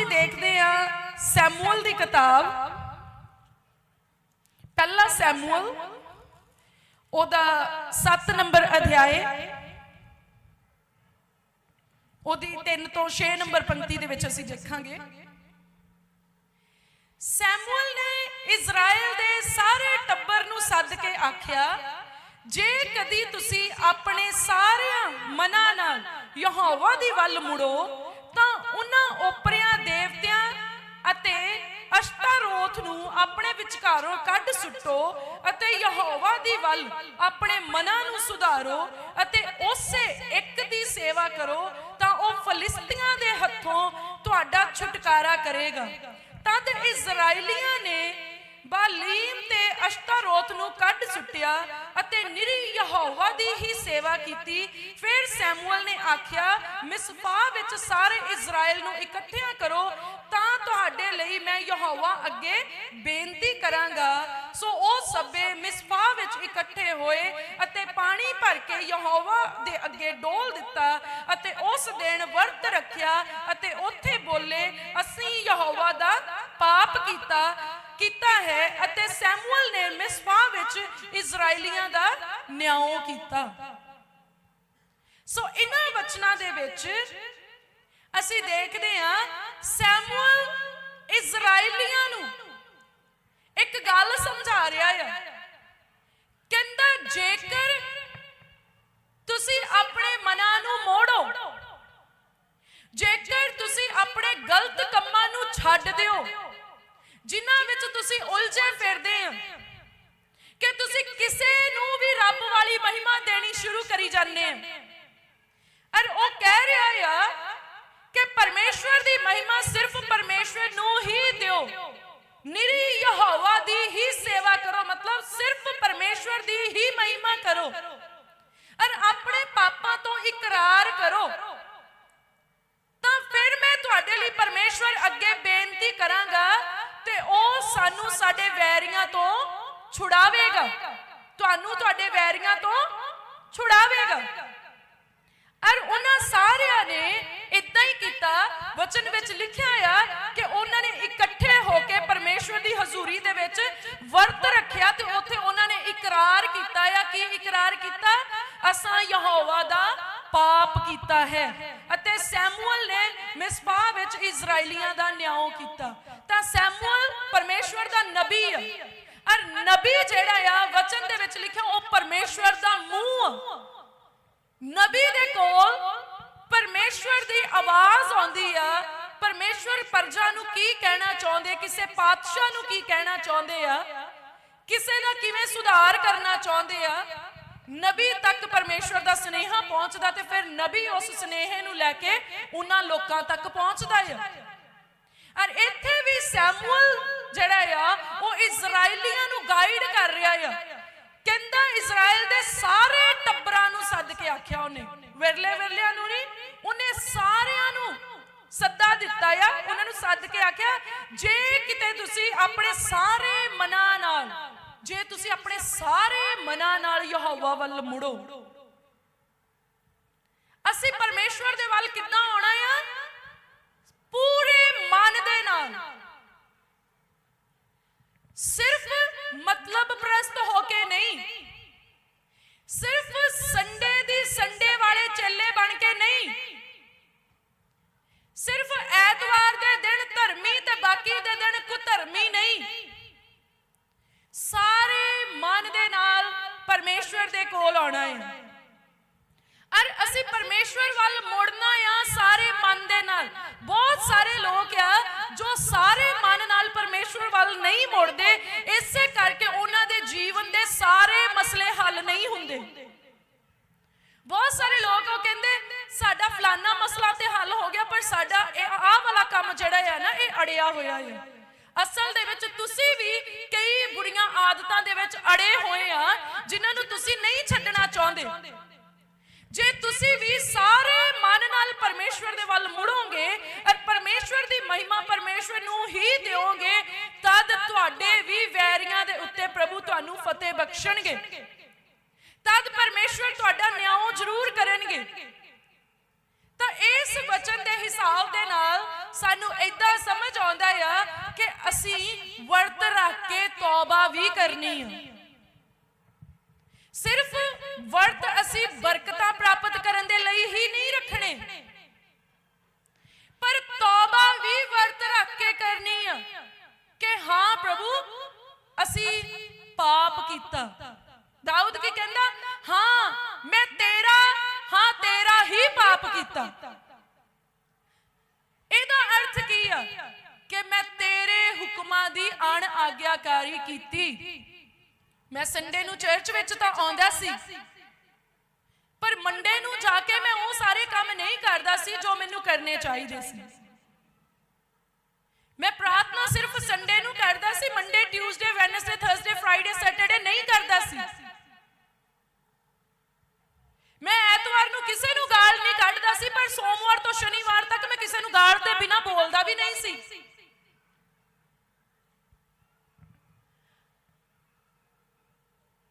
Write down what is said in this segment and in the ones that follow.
ਅਸੀਂ ਦੇਖਦੇ ਹਾਂ ਸੈਮੂਅਲ ਦੀ ਕਿਤਾਬ। ਪਹਿਲਾ ਸੈਮੂਅਲ, ਉਹਦਾ 7 ਨੰਬਰ ਅਧਿਆਏ, ਉਹਦੀ 3 ਤੋਂ 6 ਨੰਬਰ ਪੰਕਤੀ ਦੇ ਵਿੱਚ ਅਸੀਂ ਦੇਖਾਂਗੇ। ਸੈਮੂਅਲ ਨੇ ਇਜ਼ਰਾਈਲ ਦੇ ਸਾਰੇ ਟੱਬਰ ਨੂੰ ਸੱਦ ਕੇ ਆਖਿਆ, ਜੇ ਕਦੀ ਤੁਸੀਂ ਆਪਣੇ ਸਾਰਿਆਂ ਮਨਾਂ ਨਾਲ ਯਹੋਵਾ ਦੀ ਵੱਲ ਮੁੜੋ ਓਪਰਿਆਂ ਦੇਵਤਿਆਂ ਅਤੇ ਅਸ਼ਤਾਰੋਥ ਨੂੰ ਆਪਣੇ ਵਿਚਕਾਰੋਂ ਕੱਢ ਸੁੱਟੋ ਅਤੇ ਯਹੋਵਾ ਦੀ ਵੱਲ ਆਪਣੇ ਮਨਾਂ ਨੂੰ ਸੁਧਾਰੋ ਅਤੇ ਉਸੇ ਇੱਕ ਦੀ ਸੇਵਾ ਕਰੋ ਤਾਂ ਉਹ ਫਲਿਸਤੀਆਂ ਦੇ ਹੱਥੋਂ ਤੁਹਾਡਾ ਛੁਟਕਾਰਾ ਕਰੇਗਾ। ਤਦ ਇਜ਼ਰਾਈਲੀਆਂ ਨੇ ਬਾਲੀਮ ਤੇ ਅਸ਼ਤਾਰੋਤ ਨੂੰ ਕੱਢ ਸੁੱਟਿਆ ਅਤੇ ਨਿਰੀ ਯਹੋਵਾ ਦੀ ਹੀ ਸੇਵਾ ਕੀਤੀ। ਫਿਰ ਸੈਮੂਅਲ ਨੇ ਆਖਿਆ ਮਿਸਪਾ ਵਿੱਚ ਸਾਰੇ ਇਜ਼ਰਾਈਲ ਨੂੰ ਇਕੱਠਿਆਂ ਕਰੋ, ਤਾਂ ਤੁਹਾਡੇ ਲਈ ਮੈਂ ਯਹੋਵਾ ਅੱਗੇ ਬੇਨਤੀ ਕਰਾਂਗਾ। ਸੋ ਉਹ ਸਭੇ ਮਿਸਪਾ ਵਿੱਚ ਇਕੱਠੇ ਹੋਏ ਅਤੇ ਪਾਣੀ ਭਰ ਕੇ ਯਹੋਵਾ ਦੇ ਅੱਗੇ ਡੋਲ ਦਿੱਤਾ ਅਤੇ ਉਸ ਦਿਨ ਵਰਤ ਰੱਖਿਆ ਅਤੇ ਉੱਥੇ ਬੋਲੇ, ਅਸੀਂ ਯਹੋਵਾ ਦਾ ਪਾਪ ਕੀਤਾ ਕੀਤਾ ਹੈ ਅਤੇ ਸੈਮੂਅਲ ਨੇ ਮਿਸਪਾ ਵਿੱਚ ਇਜ਼ਰਾਈਲੀਆਂ ਦਾ ਨਿਆਂ ਕੀਤਾ। ਸੋ ਇਹਨਾਂ ਵਚਨਾਂ ਦੇ ਵਿੱਚ ਅਸੀਂ ਦੇਖਦੇ ਹਾਂ ਸੈਮੂਅਲ ਇਜ਼ਰਾਈਲੀਆਂ ਨੂੰ ਇੱਕ ਗੱਲ ਸਮਝਾ ਰਿਹਾ ਹੈ ਕਹਿੰਦਾ, ਜੇਕਰ ਤੁਸੀਂ ਆਪਣੇ ਮਨਾਂ ਨੂੰ ਮੋੜੋ, ਜੇਕਰ ਤੁਸੀਂ ਆਪਣੇ ਗਲਤ ਕੰਮਾਂ ਨੂੰ ਛੱਡ ਦਿਓ ਜਿਨ੍ਹਾਂ ਵਿੱਚ ਤੁਸੀਂ ਉਲਝੇ ਫਿਰਦੇ ਆ ਕਿ ਤੁਸੀਂ ਕਿਸੇ ਨੂੰ ਵੀ ਰੱਬ ਵਾਲੀ ਮਹਿਮਾ ਦੇਣੀ ਸ਼ੁਰੂ ਕਰੀ ਜਾਂਦੇ ਆ ਔਰ ਉਹ ਕਹਿ ਰਿਹਾ ਆ ਕਿ ਪਰਮੇਸ਼ਵਰ ਦੀ ਮਹਿਮਾ ਸਿਰਫ ਪਰਮੇਸ਼ਵਰ ਨੂੰ ਹੀ ਦਿਓ। ਨਿਰੀ ਯਹੋਵਾ ਦੀ ਹੀ ਸੇਵਾ ਕਰੋ, ਮਤਲਬ ਸਿਰਫ ਪਰਮੇਸ਼ਵਰ ਦੀ ਹੀ ਮਹਿਮਾ ਕਰੋ। ਔਰ ਆਪਣੇ ਪਾਪਾਂ ਤੋਂ ਇਕਰਾਰ ਕਰੋ। ਤਾਂ ਫਿਰ ਮੈਂ ਤੁਹਾਡੇ ਲਈ ਪਰਮੇਸ਼ਵਰ ਅੱਗੇ ਬੇਨਤੀ ਕਰਾਂਗਾ ਤੇ ਉਹ ਸਾਨੂੰ ਸਾਡੇ ਵੈਰੀਆਂ ਤੋਂ ਛੁਡਾਵੇਗਾ। ਤੁਹਾਨੂੰ ਤੁਹਾਡੇ ਵੈਰੀਆਂ ਤੋਂ ਛੁਡਾਵੇਗਾ। ਔਰ ਉਹਨਾਂ ਸਾਰਿਆਂ ਨੇ ਇਦਾਂ ਹੀ ਕੀਤਾ, ਵਚਨ ਵਿੱਚ ਲਿਖਿਆ ਆ ਕਿ ਉਹਨਾਂ ਨੇ ਇਕੱਠੇ ਹੋ ਕੇ ਪਰਮੇਸ਼ਵਰ ਦੀ ਹਜ਼ੂਰੀ ਦੇ ਵਿੱਚ ਵਰਤ ਰੱਖਿਆ ਤੇ ਉੱਥੇ ਉਹਨਾਂ ਨੇ ਇਕਰਾਰ ਕੀਤਾ ਆ। ਕੀ ਇਕਰਾਰ ਕੀਤਾ? ਅਸਾਂ ਯਹੋਵਾ ਦਾ ਪਾਪ ਕੀਤਾ ਹੈ ਅਤੇ ਸੈਮੂਅਲ ਨੇ ਮਿਸਪਾ ਵਿੱਚ ਇਜ਼ਰਾਈਲੀਆਂ ਦਾ ਨਿਆਂ ਕੀਤਾ। ਤਾਂ ਸੈਮੂਅਲ ਪਰਮੇਸ਼ਵਰ ਦਾ ਨਬੀ ਹੈ ਔਰ ਨਬੀ ਜਿਹੜਾ ਆ, ਵਚਨ ਦੇ ਵਿੱਚ ਲਿਖਿਆ, ਉਹ ਪਰਮੇਸ਼ਵਰ ਦਾ ਮੂੰਹ ਨਬੀ ਦੇ ਕੋਲ ਪਰਮੇਸ਼ਵਰ ਦੀ ਆਵਾਜ਼ ਆਉਂਦੀ ਆ। ਪਰਮੇਸ਼ਵਰ ਪਰਜਾ ਨੂੰ ਕੀ ਕਹਿਣਾ ਚਾਹੁੰਦੇ, ਕਿਸੇ ਪਾਤਸ਼ਾਹ ਨੂੰ ਕੀ ਕਹਿਣਾ ਚਾਹੁੰਦੇ ਆ? ਕਿਸੇ ਦਾ ਕਿਵੇਂ ਸੁਧਾਰ ਕਰਨਾ ਚਾਹੁੰਦੇ ਆ? ਨਬੀ ਤੱਕ ਪਰਮੇਸ਼ਵਰ ਦਾ ਸਨੇਹਾ ਪਹੁੰਚਦਾ ਤੇ ਫਿਰ ਨਬੀ ਉਸ ਸਨੇਹੇ ਨੂੰ ਲੈ ਕੇ ਉਹਨਾਂ ਲੋਕਾਂ ਤੱਕ ਪਹੁੰਚਦਾ ਹੈ ਔਰ ਇੱਥੇ ਵੀ ਸੈਮੂਅਲ ਜਿਹੜਾ ਆ, ਉਹ ਇਜ਼ਰਾਈਲੀਆਂ ਨੂੰ ਗਾਈਡ ਕਰ ਰਿਹਾ ਆ। ਕਹਿੰਦਾ ਇਜ਼ਰਾਈਲ ਦੇ ਸਾਰੇ ਟੱਬਰਾਂ ਨੂੰ ਸੱਦ ਕੇ ਆਖਿਆ ਉਹਨੇ। ਵਿਰਲੇ ਵਿਰਲਿਆਂ ਨੂੰ ਨਹੀਂ, ਉਹਨੇ ਸਾਰਿਆਂ ਨੂੰ ਸੱਦਾ ਦਿੱਤਾ ਆ, ਉਹਨਾਂ ਨੂੰ ਸੱਦ ਕੇ ਆਖਿਆ, ਜੇ ਕਿਤੇ ਤੁਸੀਂ ਆਪਣੇ ਸਾਰੇ ਮਨਾਂ ਨਾਲ, ਜੇ ਤੁਸੀਂ ਆਪਣੇ ਸਾਰੇ ਮਨਾਂ ਨਾਲ ਯਹੋਵਾ ਵੱਲ ਮੁੜੋ। ਅਸੀਂ ਪਰਮੇਸ਼ਵਰ ਦੇ ਵੱਲ ਕਿੱਦਾਂ ਆਉਣਾ ਆ? ਪੂਰੇ ਨਾਲ। ਸਿਰਫ ਮਤਲਬ ਪ੍ਰਸਤ ਹੋ ਕੇ ਨਹੀਂ। ਸਿਰਫ ਸੰਡੇ ਦੀ ਸੰਡੇ ਵਾਲੇ ਚੱਲੇ ਬਣ ਕੇ ਨਹੀਂ। ਸਿਰਫ ਐਤਵਾਰ ਦੇ ਦਿਨ ਧਰਮੀ ਤੇ ਬਾਕੀ ਦੇ ਦਿਨ ਕੁਧਰਮੀ ਨਹੀਂ। ਸਾਰੇ ਮਨ ਦੇ ਨਾਲ ਪਰਮੇਸ਼ਵਰ ਦੇ ਕੋਲ ਆਉਣਾ ਹੈ। ਅਰ ਅਸੀਂ ਪਰਮੇਸ਼ਵਰ ਵੱਲ ਮੁੜਨਾ ਆ ਸਾਰੇ ਮਨ ਦੇ ਨਾਲ। ਬਹੁਤ ਸਾਰੇ ਲੋਕ ਆ ਜੋ ਸਾਰੇ ਮਨ ਨਾਲ ਪਰਮੇਸ਼ਵਰ ਵੱਲ ਨਹੀਂ ਮੁੜਦੇ, ਇਸੇ ਕਰਕੇ ਉਹਨਾਂ ਦੇ ਜੀਵਨ ਦੇ ਸਾਰੇ ਮਸਲੇ ਹੱਲ ਨਹੀਂ ਹੁੰਦੇ। ਬਹੁਤ ਸਾਰੇ ਲੋਕ ਉਹ ਕਹਿੰਦੇ, ਸਾਡਾ ਫਲਾਨਾ ਮਸਲਾ ਤੇ ਹੱਲ ਹੋ ਗਿਆ, ਪਰ ਸਾਡਾ ਇਹ ਆਹ ਵਾਲਾ ਕੰਮ ਜਿਹੜਾ ਆ ਨਾ, ਇਹ ਅੜਿਆ ਹੋਇਆ ਹੈ ਅਸਲ ਦੇ ਵਿੱਚ ਤੁਸੀਂ ਵੀ ਕਈ ਬੁਰੀਆਂ ਆਦਤਾਂ ਦੇ ਵਿੱਚ ਅੜੇ ਹੋਏ ਆ, ਜਿਨ੍ਹਾਂ ਨੂੰ ਤੁਸੀਂ ਨਹੀਂ ਛੱਡਣਾ ਚਾਹੁੰਦੇ। ਜੇ ਤੁਸੀਂ ਵੀ ਸਾਰੇ ਮਨ ਨਾਲ ਪਰਮੇਸ਼ਵਰ ਦੇ ਵੱਲ ਮੁੜੋਗੇ ਔਰ ਪਰਮੇਸ਼ਵਰ ਦੀ ਮਹਿਮਾ ਪਰਮੇਸ਼ਵਰ ਨੂੰ ਹੀ ਦਿਓਗੇ, ਤਦ ਤੁਹਾਡੇ ਵੀ ਵੈਰੀਆਂ ਦੇ ਉੱਤੇ ਪ੍ਰਭੂ ਤੁਹਾਨੂੰ ਫਤਿਹ ਬਖਸ਼ਣਗੇ। ਤਦ ਪਰਮੇਸ਼ਵਰ ਤੁਹਾਡਾ ਨਿਆਂ ਜ਼ਰੂਰ ਕਰਨਗੇ। ਤਾਂ ਇਸ ਵਚਨ ਦੇ ਹਿਸਾਬ ਦੇ ਨਾਲ ਸਾਨੂੰ ਏਦਾਂ ਸਮਝ ਆਉਂਦਾ ਆ ਕਿ ਅਸੀਂ ਵਰਤ ਰੱਖ ਕੇ ਤੌਬਾ ਵੀ ਕਰਨੀ ਆ। ਵਰਤ ਅਸੀਂ ਬਰਕਤਾਂ ਪ੍ਰਾਪਤ ਕਰਨ ਦੇ ਲਈ ਹੀ ਨਹੀਂ ਰੱਖਣੇ ਪਰ ਤੌਬਾ ਵੀ ਵਰਤ ਰੱਖ ਕੇ ਕਰਨੀ ਆ ਕਿ ਹਾਂ ਪ੍ਰਭੂ ਅਸੀਂ ਪਾਪ ਕੀਤਾ ਦਾਊਦ ਕੀ ਕਹਿੰਦਾ ਹਾਂ ਮੈਂ ਤੇਰਾ ਹਾਂ ਤੇਰਾ ਹੀ ਪਾਪ ਕੀਤਾ ਇਹਦਾ ਅਰਥ ਕੀ ਆ ਕਿ ਮੈਂ ਤੇਰੇ ਹੁਕਮਾਂ ਦੀ ਅਣ ਆਗਿਆਕਾਰੀ ਕੀਤੀ ਮੈਂ ਸੰਡੇ ਨੂੰ ਚਰਚ ਵਿੱਚ ਤਾਂ ਆਉਂਦਾ ਸੀ। ਪਰ ਮੰਡੇ ਨੂੰ ਜਾ ਕੇ ਮੈਂ ਉਹ ਸਾਰੇ ਕੰਮ ਨਹੀਂ ਕਰਦਾ ਸੀ ਜੋ ਮੈਨੂੰ ਕਰਨੇ ਚਾਹੀਦੇ ਸੀ। ਮੈਂ ਪ੍ਰਾਰਥਨਾ ਸਿਰਫ ਸੰਡੇ ਨੂੰ ਕਰਦਾ ਸੀ Monday Tuesday Wednesday Thursday Friday Saturday ਨਹੀਂ ਕਰਦਾ ਸੀ। ਮੈਂ ਐਤਵਾਰ ਨੂੰ ਕਿਸੇ ਨੂੰ ਗਾਲ ਨਹੀਂ ਕੱਢਦਾ ਸੀ ਪਰ ਸੋਮਵਾਰ ਤੋਂ ਸ਼ਨੀਵਾਰ ਤੱਕ ਮੈਂ ਕਿਸੇ ਨੂੰ ਗਾਲ ਦੇ ਬਿਨਾ ਬੋਲਦਾ ਵੀ ਨਹੀਂ ਸੀ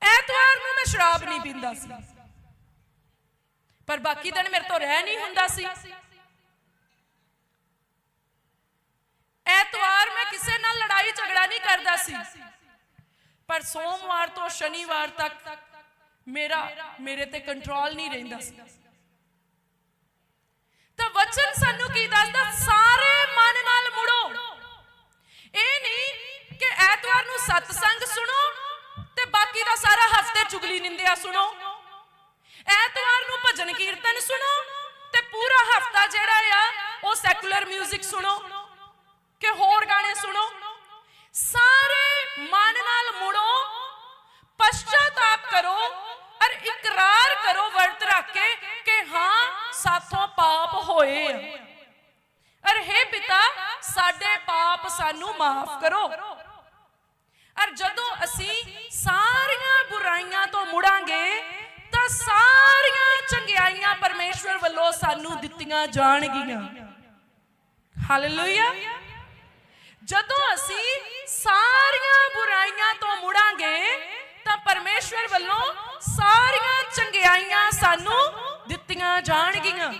ਐਤਵਾਰ ਨੂੰ ਮੈਂ ਪੀਂਦਾ ਸੀ। ਪਰ ਬਾਕੀ ਦਿਨ ਮੇਰੇ ਤੋਂ ਰਹਿ ਨਹੀਂ ਹੁੰਦਾ ਸੀ। ਐਤਵਾਰ ਮੈਂ ਕਿਸੇ ਨਾਲ ਲੜਾਈ ਝਗੜਾ ਨਹੀਂ ਕਰਦਾ ਸੀ। ਪਰ ਸੋਮਵਾਰ ਤੋਂ ਸ਼ਨੀਵਾਰ ਤੱਕ ਮੇਰਾ, ਮੇਰੇ ਤੇ ਕੰਟਰੋਲ ਨਹੀਂ ਰਹਿੰਦਾ ਸੀ। ਤਾਂ ਵਚਨ ਸਾਨੂੰ ਕੀ ਦੱਸਦਾ? ਸਾਰੇ ਮਨ ਨਾਲ ਮੁੜੋ। ਇਹ ਨਹੀਂ ਕਿ ਐਤਵਾਰ ਨੂੰ ਸਤਸੰਗ ਸੁਣੋ ਬਾਕੀ ਦਾ ਸਾਰਾ ਹਫ਼ਤੇ ਚੁਗਲੀ ਨਿੰਦਿਆ ਸੁਣੋ। ਐਤਵਾਰ ਨੂੰ ਭਜਨ ਕੀਰਤਨ ਸੁਣੋ ਤੇ ਪੂਰਾ ਹਫਤਾ ਜਿਹੜਾ ਆ, ਉਹ ਸੈਕੂਲਰ 뮤직 ਸੁਣੋ ਕਿ ਹੋਰ ਗਾਣੇ ਸੁਣੋ। ਸਾਰੇ ਮਨ ਨਾਲ ਮੁੜੋ, ਪਛਤਾਤਾਪ ਕਰੋ ਔਰ ਇਕਰਾਰ ਕਰੋ ਵਰਤ ਰੱਖ ਕੇ ਕਿ ਹਾਂ, ਸਾਥੋਂ ਪਾਪ ਹੋਏ ਅਰ ਹੈ ਪਿਤਾ, ਸਾਡੇ ਪਾਪ ਸਾਨੂੰ ਮਾਫ ਕਰੋ। ਅਰ ਜਦੋਂ ਅਸੀਂ ਬੁਰਾਈਆਂ ਤਾਂ ਸਾਰੀਆਂ ਚੰਗਿਆਈਆਂ ਪਰਮੇਸ਼ਵਰ ਵੱਲੋਂ ਸਾਨੂੰ ਦਿੱਤੀਆਂ ਜਾਣਗੀਆਂ। ਹਾਲੇਲੂਇਆ ਜਦੋਂ ਅਸੀਂ ਸਾਰੀਆਂ ਬੁਰਾਈਆਂ ਤੋਂ ਮੁੜਾਂਗੇ, ਤਾਂ ਪਰਮੇਸ਼ਵਰ ਵੱਲੋਂ ਸਾਰੀਆਂ ਚੰਗਿਆਈਆਂ ਸਾਨੂੰ ਦਿੱਤੀਆਂ ਜਾਣਗੀਆਂ।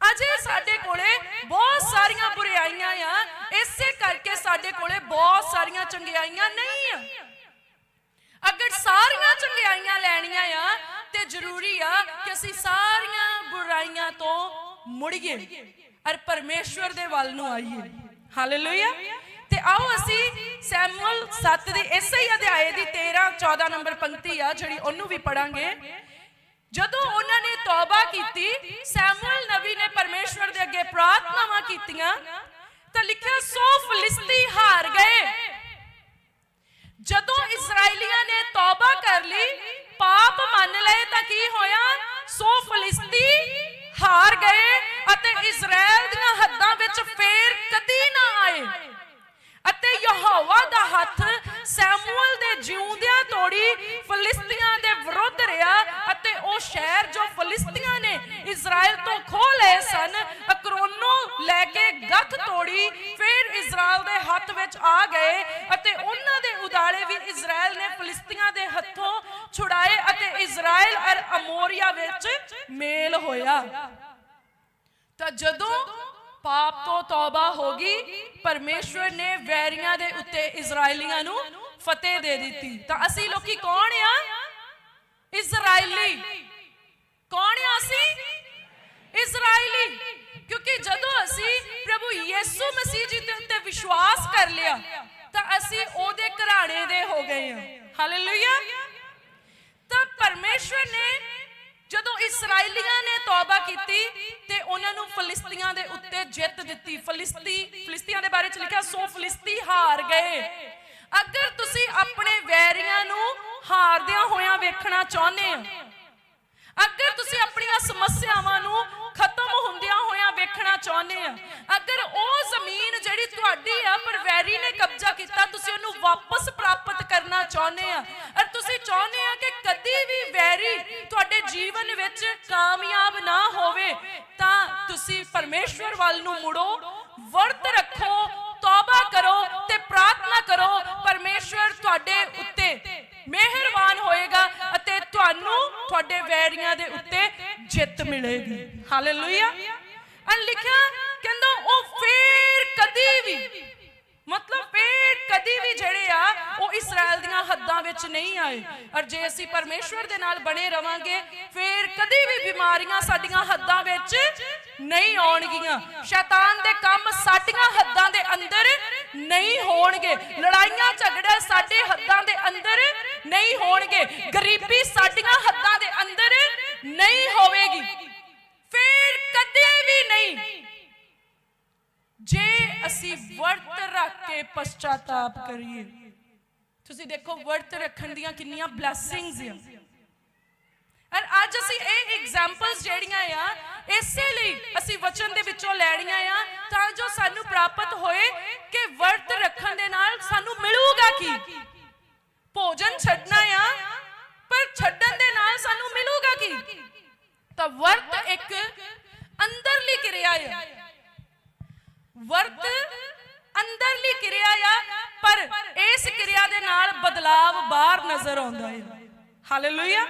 ਅਜੇ ਸਾਡੇ ਕੋਲੇ ਬਹੁਤ ਸਾਰੀਆਂ ਬੁਰਾਈਆਂ ਆ, ਇਸੇ ਕਰਕੇ ਸਾਡੇ ਕੋਲੇ ਬਹੁਤ ਸਾਰੀਆਂ ਚੰਗਿਆਈਆਂ ਨਹੀਂ ਆ। ਅਗਰ ਸਾਰੀਆਂ ਚੰਗਿਆਈਆਂ ਲੈਣੀਆਂ ਆ, ਤੇ ਜ਼ਰੂਰੀ ਆ ਕਿ ਅਸੀਂ ਸਾਰੀਆਂ ਬੁਰਾਈਆਂ ਤੋਂ ਮੁੜੀਏ ਔਰ ਪਰਮੇਸ਼ਵਰ ਦੇ ਵੱਲ ਨੂੰ ਆਈਏ। ਹਾਲੇਲੂਇਆ ਤੇ ਆਓ ਅਸੀਂ ਸੈਮੂਅਲ 7 ਦੇ ਇਸੇ ਹੀ ਅਧਿਆਏ ਦੀ 13 14 ਨੰਬਰ ਪੰਕਤੀ ਆ, ਜਿਹੜੀ ਉਹਨੂੰ ਵੀ ਪੜਾਂਗੇ ਜਦੋਂ ਉਹਨਾਂ ਨੇ ਤੌਬਾ ਕੀਤੀ, ਸੈਮੂਅਲ ਨਬੀ ਨੇ ਪਰਮੇਸ਼ਵਰ ਦੇ ਅੱਗੇ ਪ੍ਰਾਰਥਨਾਵਾਂ ਕੀਤੀਆਂ, ਤਾਂ ਲਿਖਿਆ ਸੋ ਇਜ਼ਰਾਈਲ ਦੀਆਂ ਹੱਦਾਂ ਵਿੱਚ ਫੇਰ ਕਦੀ ਨਾ ਆਏ। ਅਤੇ ਯਹੋਵਾ ਦਾ ਹੱਥ ਸੈਮੂਅਲ ਦੇ ਜਿਉਂਦਿਆਂ ਤੋੜੀ ਫਲਿਸਤੀਆਂ ਦੇ ਵਿਰੁੱਧ ਰਿਹਾ ਅਤੇ ਉਹ ਸ਼ਹਿਰ ਜੋ ਫਲਿਸਤੀਆਂ ਨੇ ਇਜ਼ਰਾਈਲ ਤੋਂ ਖੋਹ ਲਏ ਸਨ, ਅਕਰੋਨੋਂ ਲੈ ਕੇ ਗੱਠ ਤੋੜੀ, ਫਿਰ ਇਜ਼ਰਾਈਲ ਦੇ ਹੱਥ ਵਿੱਚ ਆ ਗਏ ਅਤੇ ਉਹਨਾਂ ਦੇ ਉਦਾਲੇ ਵੀ ਇਜ਼ਰਾਈਲ ਨੇ ਫਲਿਸਤੀਆਂ ਦੇ ਹੱਥੋਂ ਛੁਡਾਏ ਅਤੇ ਇਜ਼ਰਾਈਲ ਅਰ ਅਮੋਰੀਆ ਵਿੱਚ ਮੇਲ ਹੋਇਆ। ਤਾਂ ਜਦੋਂ ਪਾਪ ਤੋਂ ਤੌਬਾ ਹੋ ਗਈ, ਪਰਮੇਸ਼ਵਰ ਨੇ ਵੈਰੀਆਂ ਦੇ ਉੱਤੇ ਇਜ਼ਰਾਈਲੀਆਂ ਨੂੰ ਫਤਿਹ ਦੇ ਦਿੱਤੀ। ਤਾਂ ਅਸੀਂ ਲੋਕੀ ਕੌਣ ਆ? ਇਜ਼ਰਾਈਲੀ ਕੌਣ ਆ ਅਸੀਂ? ਇਜ਼ਰਾਈਲੀ ਕਿਉਂਕਿ ਜਦੋਂ ਅਸੀਂ ਪ੍ਰਭੂ ਯਿਸੂ ਮਸੀਹ ਜੀ ਦੇ ਉੱਤੇ ਵਿਸ਼ਵਾਸ ਕਰ ਲਿਆ, ਤਾਂ ਅਸੀਂ ਉਹਦੇ ਘਰਾਣੇ ਦੇ ਹੋ ਗਏ ਹਾਂ। ਹਾਲੇਲੂਇਆ ਤਾਂ ਪਰਮੇਸ਼ਵਰ ਨੇ ਜਦੋਂ ਇਸرائیਲੀਆਂ ਨੇ ਤੌਬਾ ਕੀਤੀ ਤੇ ਉਹਨਾਂ ਨੂੰ ਫਲਿਸਤੀਆਂ ਦੇ ਉੱਤੇ ਜਿੱਤ ਦਿੱਤੀ। ਫਲਿਸਤੀ, ਫਲਿਸਤੀਆਂ ਦੇ ਬਾਰੇ ਚ ਲਿਖਿਆ, ਸੋ ਫਲਿਸਤੀ ਹਾਰ ਗਏ। ਅਗਰ ਤੁਸੀਂ ਆਪਣੇ ਵੈਰੀਆਂ ਨੂੰ ਹਾਰਦਿਆਂ ਹੋਇਆਂ ਵੇਖਣਾ ਚਾਹੁੰਦੇ ਹੋ, ਅਗਰ ਤੁਸੀਂ ਆਪਣੀਆਂ ਸਮੱਸਿਆਵਾਂ ਨੂੰ ਖਤਮ ਹੁੰਦਿਆਂ ਹੋਇਆਂ ਵੇਖਣਾ ਚਾਹੁੰਦੇ ਆ ਅਗਰ ਉਹ ਜ਼ਮੀਨ ਜਿਹੜੀ ਤੁਹਾਡੀ ਆ ਪਰ ਵੈਰੀ ਨੇ ਕਬਜ਼ਾ ਕੀਤਾ, ਤੁਸੀਂ ਉਹਨੂੰ ਵਾਪਸ ਪ੍ਰਾਪਤ ਕਰਨਾ ਚਾਹੁੰਦੇ ਆ ਅਰ ਤੁਸੀਂ ਚਾਹੁੰਦੇ ਜੀਵਨ ਵਿੱਚ ਕਾਮਯਾਬ ਨਾ ਹੋਵੇ, ਤਾਂ ਤੁਸੀਂ ਪਰਮੇਸ਼ਵਰ ਵੱਲ ਨੂੰ ਮੁੜੋ, ਵਰਤ ਰੱਖੋ, ਤੌਬਾ ਕਰੋ ਤੇ ਪ੍ਰਾਰਥਨਾ ਕਰੋ, ਪਰਮੇਸ਼ਵਰ ਤੁਹਾਡੇ ਉੱਤੇ ਮਿਹਰਬਾਨ ਹੋਏਗਾ ਅਤੇ ਤੁਹਾਨੂੰ ਤੁਹਾਡੇ ਵੈਰੀਆਂ ਦੇ ਉੱਤੇ ਜਿੱਤ ਮਿਲੇਗੀ। ਹਾਲੇਲੂਇਆ ਅਨ ਲਿਖਿਆ ਕਹਿੰਦਾ, ਉਹ ਫੇਰ ਕਦੀ ਵੀ, ਮਤਲਬ ਫੇਰ ਕਦੀ ਵੀ ਜਿਹੜੇ ਆ ਇਸਰਾਇਲ ਦੀਆਂ ਹੱਦਾਂ ਵਿੱਚ ਨਹੀਂ ਆਏ। ਔਰ ਜੇ ਅਸੀਂ ਪਰਮੇਸ਼ਵਰ ਦੇ ਨਾਲ ਬਣੇ ਰਵਾਂਗੇ, ਫੇਰ ਕਦੀ ਵੀ ਬਿਮਾਰੀਆਂ ਸਾਡੀਆਂ ਹੱਦਾਂ ਵਿੱਚ ਨਹੀਂ ਆਉਣਗੀਆਂ। ਸ਼ੈਤਾਨ ਦੇ ਕੰਮ ਸਾਡੀਆਂ ਹੱਦਾਂ ਦੇ ਅੰਦਰ ਨਹੀਂ ਹੋਣਗੇ। ਲੜਾਈਆਂ, ਝਗੜੇ ਸਾਡੇ ਹੱਦਾਂ ਦੇ ਅੰਦਰ ਨਹੀਂ ਹੋਣਗੇ। ਗਰੀਬੀ ਸਾਡੀਆਂ ਹੱਦਾਂ ਦੇ ਅੰਦਰ ਨਹੀਂ ਹੋਵੇਗੀ। ਫੇਰ ਕਦੇ ਵੀ ਨਹੀਂ। ਜੇ ਅਸੀਂ ਵਰਤ ਰੱਖ ਕੇ ਪਛਤਾਤਾਪ ਕਰੀਏ ਤੁਸੀਂ ਦੇਖੋ ਵਰਤ ਰੱਖਣ ਦੀਆਂ ਕਿੰਨੀਆਂ ਬਲੇਸਿੰਗਸ ਆ। ਔਰ ਅੱਜ ਅਸੀਂ ਇਹ ਐਗਜ਼ਾਮਪਲਸ ਜਿਹੜੀਆਂ ਆ, ਇਸੇ ਲਈ ਅਸੀਂ ਵਚਨ ਦੇ ਵਿੱਚੋਂ ਲੈਣੀਆਂ ਆ ਤਾਂ ਜੋ ਸਾਨੂੰ ਪ੍ਰਾਪਤ ਹੋਏ ਕਿ ਵਰਤ ਰੱਖਣ ਦੇ ਨਾਲ ਸਾਨੂੰ ਮਿਲੂਗਾ ਕੀ। ਭੋਜਨ ਛੱਡਣਾ ਆ, ਪਰ ਛੱਡਣ ਦੇ ਨਾਲ ਸਾਨੂੰ ਮਿਲੂਗਾ ਕੀ। ਤਾਂ ਵਰਤ ਇੱਕ ਅੰਦਰਲੀ ਕਿਰਿਆ ਆ ਵਰਤ ਅੰਦਰਲੀ ਕਿਰਿਆ ਆ ਪਰ ਇਸ ਕਿਰਿਆ ਦੇ ਨਾਲ ਬਦਲਾਵ ਬਾਹਰ ਨਜ਼ਰ ਆਉਂਦਾ ਹੈ। ਹਾਲੇਲੂਇਆ